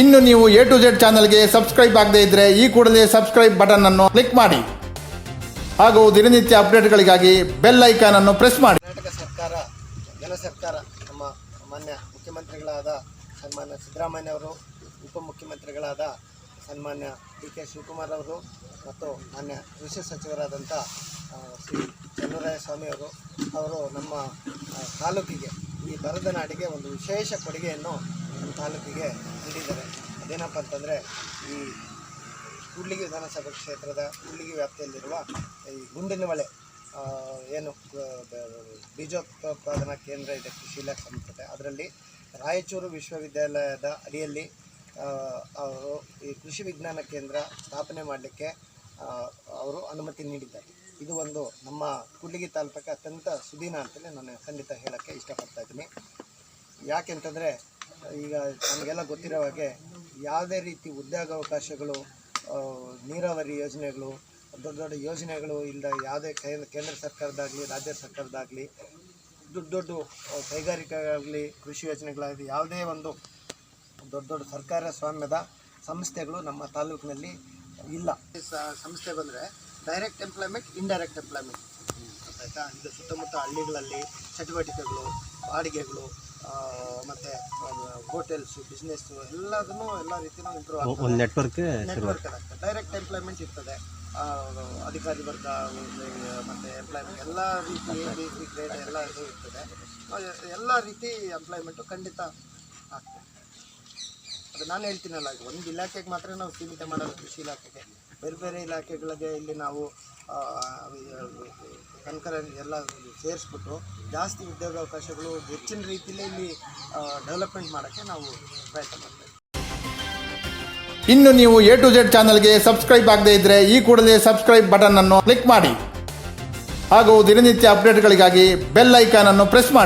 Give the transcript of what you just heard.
ಇನ್ನು ನೀವು A to Z ಚಾನಲ್ಗೆ ಸಬ್ಸ್ಕ್ರೈಬ್ ಆಗದೇ ಇದ್ರೆ ಈ ಕೂಡಲೇ ಸಬ್ಸ್ಕ್ರೈಬ್ ಬಟನ್ ಅನ್ನು ಕ್ಲಿಕ್ ಮಾಡಿ. ಹಾಗೂ ದಿನನಿತ್ಯ ಅಪ್ಡೇಟ್ಗಳಿಗಾಗಿ ಬೆಲ್ ಐಕಾನ್ ಅನ್ನು ಪ್ರೆಸ್ ಮಾಡಿ. ಕರ್ನಾಟಕ ಸರ್ಕಾರ ಜನ ಸರ್ಕಾರ, ನಮ್ಮ ಮಾನ್ಯ ಮುಖ್ಯಮಂತ್ರಿಗಳಾದ ಸನ್ಮಾನ್ಯ ಸಿದ್ದರಾಮಯ್ಯ ಅವರು, ಉಪಮುಖ್ಯಮಂತ್ರಿಗಳಾದ ಸನ್ಮಾನ್ಯ ಡಿ ಕೆ ಶಿವಕುಮಾರ್ ಅವರು ಮತ್ತು ಮಾನ್ಯ ಕೃಷಿ ಸಚಿವರಾದಂಥ ಶ್ರೀ ಚನ್ನರಾಯ ಸ್ವಾಮಿ ಅವರು ಅವರು ನಮ್ಮ ತಾಲೂಕಿಗೆ ಈ ಬರದ ನಾಡಿಗೆ ಒಂದು ವಿಶೇಷ ಕೊಡುಗೆಯನ್ನು ತಾಲೂಕಿಗೆ ನೀಡಿದ್ದಾರೆ. ಅದೇನಪ್ಪ ಅಂತಂದರೆ, ಈ ಕೂಡ್ಲಿಗಿ ವಿಧಾನಸಭಾ ಕ್ಷೇತ್ರದ ಕೂಡ್ಲಿಗಿ ವ್ಯಾಪ್ತಿಯಲ್ಲಿರುವ ಈ ಗುಂಡಿನ ಮಳೆ ಏನು ಬೀಜೋತ್ಪಾದನಾ ಕೇಂದ್ರ ಇದೆ, ಕೃಷಿ ಇಲಾಖೆ ಸಂಸ್ಥೆ ಅದರಲ್ಲಿ ರಾಯಚೂರು ವಿಶ್ವವಿದ್ಯಾಲಯದ ಅಡಿಯಲ್ಲಿ ಅವರು ಈ ಕೃಷಿ ವಿಜ್ಞಾನ ಕೇಂದ್ರ ಸ್ಥಾಪನೆ ಮಾಡಲಿಕ್ಕೆ ಅವರು ಅನುಮತಿ ನೀಡಿದ್ದಾರೆ. ಇದು ಒಂದು ನಮ್ಮ ಕೂಡ್ಲಿಗಿ ತಾಲೂಕಕ್ಕೆ ಅತ್ಯಂತ ಸುದೀನ ಅಂತಲೇ ನಾನು ಖಂಡಿತ ಹೇಳೋಕ್ಕೆ ಇಷ್ಟಪಡ್ತಾ ಇದ್ದೀನಿ. ಯಾಕೆಂತಂದರೆ ಈಗ ನಮಗೆಲ್ಲ ಗೊತ್ತಿರೋ ಹಾಗೆ ಯಾವುದೇ ರೀತಿ ಉದ್ಯೋಗಾವಕಾಶಗಳು ನೀರಾವರಿ ಯೋಜನೆಗಳು, ದೊಡ್ಡ ದೊಡ್ಡ ಯೋಜನೆಗಳು ಇಲ್ಲದ ಯಾವುದೇ ಕೇಂದ್ರ ಸರ್ಕಾರದಾಗಲಿ ರಾಜ್ಯ ಸರ್ಕಾರದಾಗಲಿ ದೊಡ್ಡ ದೊಡ್ಡ ಕೈಗಾರಿಕೆಗಳಾಗಲಿ, ಕೃಷಿ ಯೋಜನೆಗಳಾಗಲಿ, ಯಾವುದೇ ಒಂದು ದೊಡ್ಡ ದೊಡ್ಡ ಸರ್ಕಾರ ಸ್ವಾಮ್ಯದ ಸಂಸ್ಥೆಗಳು ನಮ್ಮ ತಾಲೂಕಿನಲ್ಲಿ ಇಲ್ಲ. ಸಂಸ್ಥೆ ಬಂದರೆ ಡೈರೆಕ್ಟ್ ಎಂಪ್ಲಾಯ್ಮೆಂಟ್ ಇಂಡೈರೆಕ್ಟ್ ಎಂಪ್ಲಾಯ್ಮೆಂಟ್ ಆಯಿತಾ? ಇದು ಸುತ್ತಮುತ್ತ ಹಳ್ಳಿಗಳಲ್ಲಿ ಚಟುವಟಿಕೆಗಳು, ಬಾಡಿಗೆಗಳು ಮತ್ತು ಹೋಟೆಲ್ಸು ಬಿಸ್ನೆಸ್ಸು ಎಲ್ಲದನ್ನು ಎಲ್ಲ ರೀತಿಯೂ ಇಂಪ್ರೂವ್ ಆಗ್ತದೆ. ನೆಟ್ವರ್ಕ್ ನೆಟ್ವರ್ಕ್ ಆಗ್ತದೆ. ಡೈರೆಕ್ಟ್ ಎಂಪ್ಲಾಯ್ಮೆಂಟ್ ಇರ್ತದೆ. ಅಧಿಕಾರಿ ವರ್ಗ ಮತ್ತು ಎಂಪ್ಲಾಯ್ಮೆಂಟ್ ಎಲ್ಲ ರೀತಿ ಎ ಬಿ ಸಿ ಗ್ರೇಡ್ ಎಲ್ಲ ಇದು ಇರ್ತದೆ. ಎಲ್ಲ ರೀತಿ ಎಂಪ್ಲಾಯ್ಮೆಂಟು ಖಂಡಿತ ಆಗ್ತದೆ. ಅದು ನಾನು ಹೇಳ್ತೀನಲ್ಲ ಒಂದು ಇಲಾಖೆಗೆ ಮಾತ್ರ ನಾವು ಸೀಮಿತ ಮಾಡೋದು ಕೃಷಿ ಇಲಾಖೆಗೆ. ಬೇರೆ ಬೇರೆ ಇಲಾಖೆಗಳಿಗೆ ಇಲ್ಲಿ ನಾವು ಕನ್ಕರನ್ ಎಲ್ಲ ಸೇರಿಸ್ಬಿಟ್ಟು ಜಾಸ್ತಿ ಉದ್ಯೋಗಾವಕಾಶಗಳು ಹೆಚ್ಚಿನ ರೀತಿಯಲ್ಲಿ ಇಲ್ಲಿ ಡೆವಲಪ್ಮೆಂಟ್ ಮಾಡೋಕ್ಕೆ ನಾವು ಪ್ರಯತ್ನ ಮಾಡ್ತೇವೆ ಇನ್ನು ನೀವು ಎ ಟು ಜೆಡ್ ಚಾನಲ್ಗೆ ಸಬ್ಸ್ಕ್ರೈಬ್ ಆಗದೇ ಇದ್ರೆ ಈ ಕೂಡಲೇ ಸಬ್ಸ್ಕ್ರೈಬ್ ಬಟನ್ ಅನ್ನು ಕ್ಲಿಕ್ ಮಾಡಿ. ಹಾಗೂ ದಿನನಿತ್ಯ ಅಪ್ಡೇಟ್ಗಳಿಗಾಗಿ ಬೆಲ್ ಐಕಾನ್ ಅನ್ನು ಪ್ರೆಸ್ ಮಾಡಿ.